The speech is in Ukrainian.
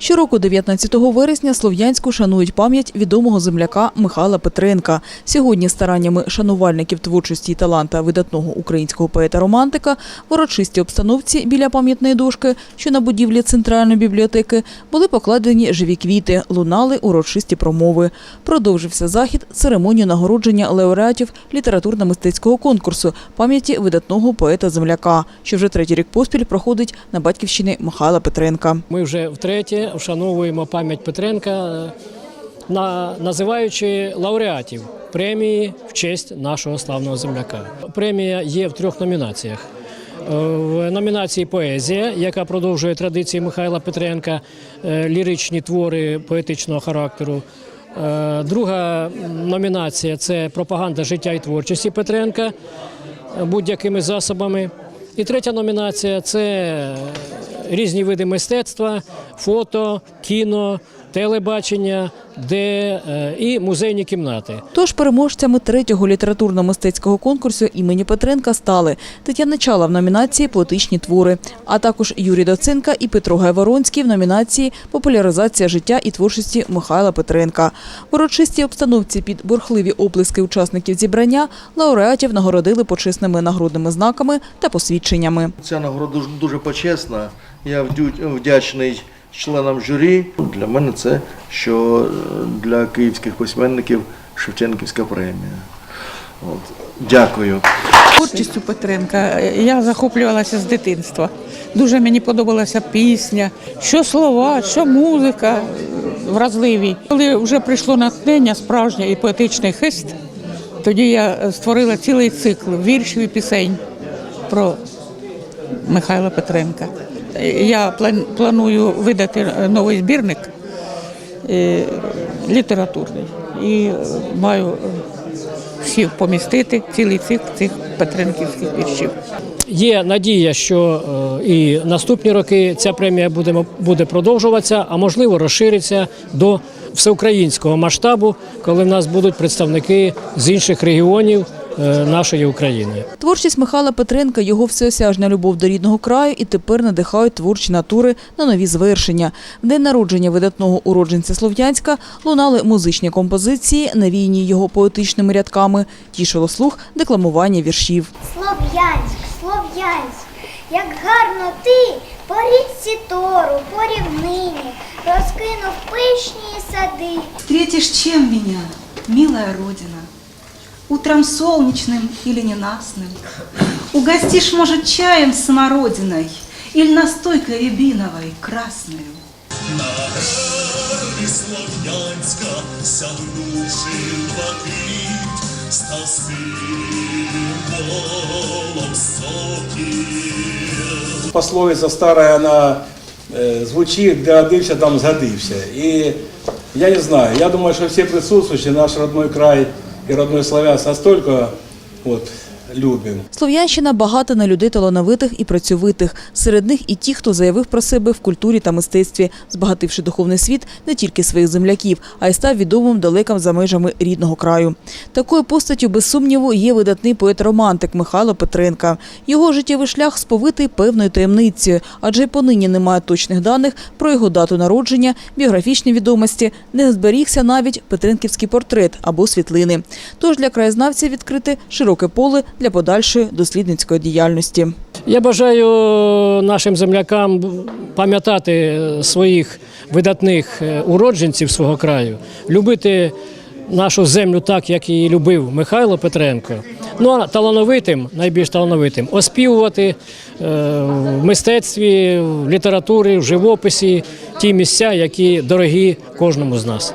Щороку 19 вересня Слов'янську шанують пам'ять відомого земляка Михайла Петренка. Сьогодні стараннями шанувальників творчості і таланта видатного українського поета-романтика в урочистій обстановці біля пам'ятної дошки, що на будівлі Центральної бібліотеки, були покладені живі квіти, лунали урочисті промови. Продовжився захід церемонію нагородження лауреатів літературно-мистецького конкурсу пам'яті видатного поета-земляка, що вже третій рік поспіль проходить на батьківщині Михайла Петренка. Ми вже втретє вшановуємо пам'ять Петренка, е, називаючи лауреатів премії в честь нашого славного земляка. Премія є в трьох номінаціях. Е, В номінації Поезія, яка продовжує традиції Михайла Петренка, е, ліричні твори поетичного характеру. Друга номінація це пропаганда життя і творчості Петренка будь-якими засобами. І третя номінація це різні види мистецтва, фото, кіно, телебачення, де е, і музейні кімнати. Тож переможцями третього літературно-мистецького конкурсу імені Петренка стали Тетяна Чала в номінації Поетичні твори, а також Юрій Доценка і Петро Гайворонський в номінації Популяризація життя і творчості Михайла Петренка. В урочистій обстановці під бурхливі оплески учасників зібрання лауреатів нагородили почесними нагрудними знаками та посвідченнями. Ця нагорода дуже, дуже почесна. Я вдячний членам журі. Для мене це що е, для київських письменників Шевченківська премія. От. Дякую. Творчістю Петренка я захоплювалася з дитинства. Дуже мені подобалася пісня, що слова, що музика вразливі. Коли вже прийшло натхнення, справжнє і поетичний хист, тоді я створила цілий цикл віршів і пісень про Михайла Петренка. Я планую видати новий збірник е, літературний і е, маю е, всіх помістити цілий цикл цих петренківських віршів. Є надія, що е, і наступні роки ця премія буде, буде продовжуватися, а можливо розшириться до всеукраїнського масштабу, коли в нас будуть представники з інших регіонів е, нашої України. Творчість Михайла Петренка, його всеосяжна любов до рідного краю і тепер надихають творчі натури на нові звершення. В день народження видатного уродженця Слов'янська лунали музичні композиції, навійні його поетичними рядками. Тішило слух декламування віршів. Слов'янськ, Слов'янськ, як гарно ти по річці Тору, по рівнині, розкинув пишні сади. Встретишь чем меня, милая Родина? Утром солнечным или ненастным? Угостишь, может, чаем с смородиной Или настойкой рябиновой красною? і Слов'янська сягнувши блакить, став символом сокіл. Пословиця стара, вона е, звучить, де родився, там згодився. І я не знаю, я думаю, що всі присутствуючі, наш родной край і родной славянство настолько от, любим. Слов'янщина багата на людей талановитих і працьовитих. Серед них і ті, хто заявив про себе в культурі та мистецтві, збагативши духовний світ не тільки своїх земляків, а й став відомим далеким за межами рідного краю. Такою постаттю, без сумніву, є видатний поет-романтик Михайло Петренка. Його життєвий шлях сповитий певною таємницею, адже понині немає точних даних про його дату народження, біографічні відомості, не зберігся навіть петренківський портрет або світлини. Тож для краєзнавців відкрите широке поле для подальшої дослідницької діяльності. Я бажаю нашим землякам пам'ятати своїх видатних е, уродженців свого краю, любити нашу землю так, як її любив Михайло Петренко. Ну а талановитим, найбільш талановитим, оспівувати е, в мистецтві, в літературі, в живописі ті місця, які дорогі кожному з нас.